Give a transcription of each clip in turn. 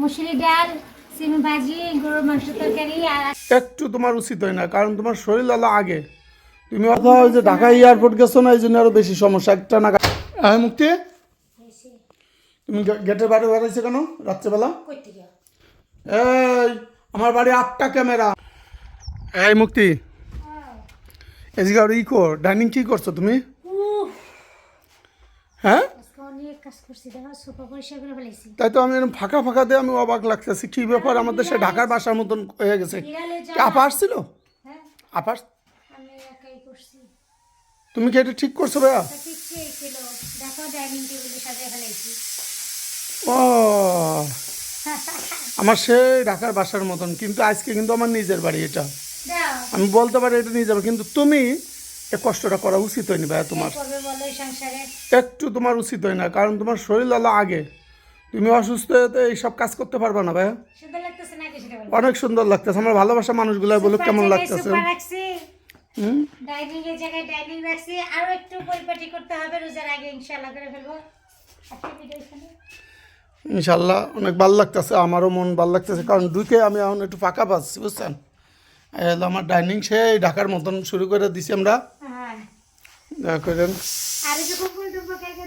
মুসুরি ডাল সিম ভাজি গরুর মাংস তরকারি আর একটু তোমার উচিত হয় না কারণ তোমার শরীর আলো আগে। তুমি কথা ওই যে ঢাকা এয়ারপোর্ট গেছো না এই জন্য আরও বেশি সমস্যা। একটা না হ্যাঁ মুক্তি? তুমি গেটের বাইরে বেড়াইছো কেন রাত্রেবেলা? এই আমার বাড়ি আটটা ক্যামেরা। এই মুক্তি। এদিকে আর ই কর ডাইনিং কি করছ তুমি? হ্যাঁ? কাজ করছি দেখো সোফা পরিষ্কার করে ফেলেছি। তাই তো আমি এরকম ফাঁকা ফাঁকা দিয়ে আমি অবাক লাগতেছি। কি ব্যাপার? আমাদের সে ঢাকার বাসার মতন হয়ে গেছে। বিড়ালে কি যা আপা আসছিল হ্যাঁ। আপা আমি একাই করছি। তুমি কি এটা ঠিক করছ ভাইয়া? তা ঠিক ছিল দেখো ডাইনিং টেবিলে সাজিয়ে ফেলেছি। ও। আমার সেই ঢাকার বাসার মতন কিন্তু আজকে কিন্তু আমার নিজের বাড়ি এটা। আমি বলতে পারি এটা নিয়ে যাব কিন্তু তুমি এ কষ্টটা করা উচিত হয়নি ভাইয়া তোমার। একটু তোমার উচিত হয় না কারণ তোমার শরীর আলো আগে। তুমি অসুস্থ হতে এইসব কাজ করতে পারবে না ভাইয়া। অনেক সুন্দর লাগতেছে আমার ভালোবাসা মানুষগুলো বলে কেমন লাগতেছে। সুপার রাখছি। হুম? ডাইনিং এর জায়গায় ডাইনিং রাখছি। আরও একটু পরিপাটি করতে হবে রোজার আগে ইনশাআল্লাহ করে ফেলব। একটা ভিডিও এখানে। ইনশাল্লাহ অনেক ভালো লাগতেছে আমারও মন ভালো লাগতেছে কারণ ঢুকে আমি এখন একটু ফাঁকা পাচ্ছি বুঝছেন? আমার ডাইনিং সেই ঢাকার মতন শুরু করে দিছি আমরা। হ্যাঁ আর কাকে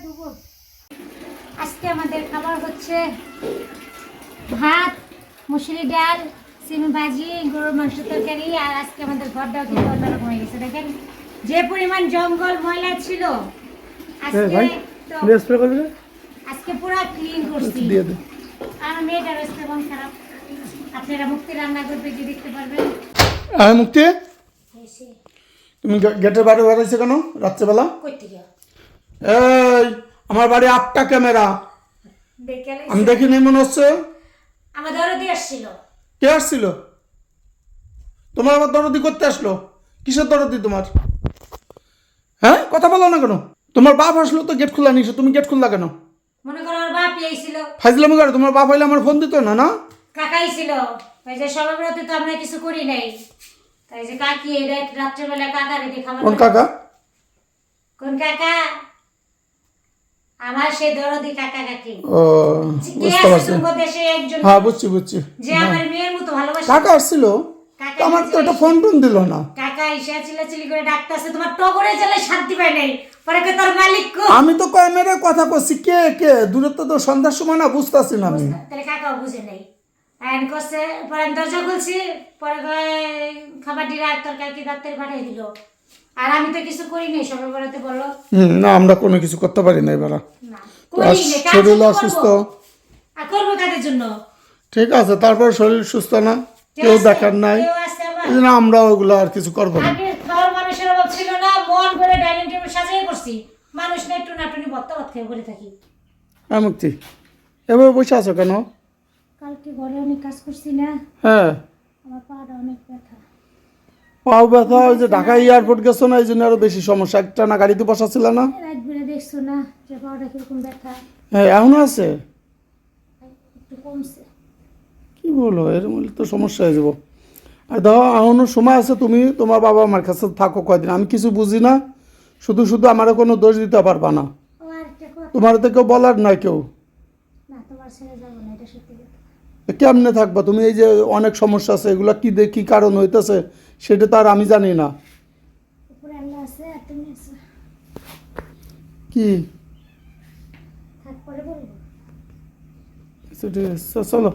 আজকে আমাদের খাবার হচ্ছে ভাত মুসুরি ডাল সিম ভাজি গরুর মাংস তরকারি আর আজকে আমাদের ঘরটাও কিন্তু অন্যরকম হয়ে গেছে। দেখেন যে পরিমাণ জঙ্গল ময়লা ছিল আজকে আজকে পুরো ক্লিন করছি। আর মেয়েটার স্বাস্থ্য এবং খারাপ। আপনারা মুক্তি রান্না করবে যে দেখতে পারবেন? হ্যাঁ মুক্তি? এসে তুমি গেটের বাইরে বেড়াইছো কেন রাত্রেবেলা? এই আমার বাড়ি আটটা ক্যামেরা। আমি দেখিনি মনে হচ্ছে। কে আসছিল? তোমার আবার দরদি করতে আসলো? কিসের দরদি তোমার? হ্যাঁ কথা বলো না কেন? তোমার বাপ আসলো তো গেট খোলা নিছো তুমি গেট খুললা কেন? মনে করো আমার বাপ আইছিল। ফাইজলামি করে তোমার বাপ হইলে আমার ফোন দিত না না? কাকাই ছিল। ওই যে সর্বব্রত তো আমরা কিছু করি নাই। তাই যে কাকি এই রাত্রেবেলা কাকা রেখে খাবার কোন কাকা? কোন কাকা? আমার সেই দরদি কাকা কাকি। ও বুঝতে পারছি। দেশে একজন? হ্যাঁ বুঝছি বুঝছি। যে আমার মেয়ের মতো ভালোবাসে। কাকা আসছিল। তো আমার তো একটা ফোন টোন দিল না। কাকা চিল্লাচিল্লি করে ডাকতেছে তোমার টগরে জেলে শান্তি পায় নাই। পরে কে তোর মালিক কো? আমি তো ক্যামেরায় কথা করছি কে কে? দূরত্ব তো সন্ধ্যার সময় না বুঝতেছি না আমি। তাহলে কাকাও বুঝে নাই। আইন করছে পরে দরজা খুলছি পরে খাবার দিলা তরকারি ডাক্তার পাঠিয়ে দিল। আর আমি তো কিছু করি নাই সবার বেড়াতে বলো। না আমরা কোনো কিছু করতে পারি না এবার না শরীর অসুস্থ। করব। আর করব কাদের জন্য? ঠিক আছে তারপর শরীর সুস্থ না? কেউ দেখার নাই। আছে আমার। এই জন্য আমরা ওগুলো আর কিছু করব না। মানুষের অভাব ছিল না মন করে ডাইনিং টেবিল সাজিয়ে করছি। মানুষ টুনাটুনি ভত্তা ভাত খেয়ে বলে থাকি। হ্যাঁ মুক্তি। এভাবে বসে আছো কেন? কালকে ঘরে অনেক কাজ করছি না। হ্যাঁ। আমার পাটা অনেক ব্যথা। পাও ব্যথা ওই যে ঢাকা এয়ারপোর্ট গেছো না এই জন্য আরও বেশি সমস্যা। একটা না গাড়িতে বসা ছিল না? রাত দেখছ না যে পাটা কীরকম ব্যথা? হ্যাঁ এখনও আছে? একটু কমছে। কি বলো এর মূল্য তো সমস্যা হয়ে যাব। আর দেখো এখনও সময় আছে তুমি তোমার বাবা আমার কাছে থাকো কয়দিন। আমি কিছু বুঝি না শুধু শুধু আমার কোনো দোষ দিতে পারবা না। তোমার তো কেউ বলার নয় কেউ। না তোমার ছেড়ে যাব না এটা সত্যি কেমনে থাকবা? তুমি এই যে অনেক সমস্যা আছে এগুলো কি দেখি কি কারণ হইতেছে? সেটা তো আর আমি জানি না। কি? আচ্ছা, চলো।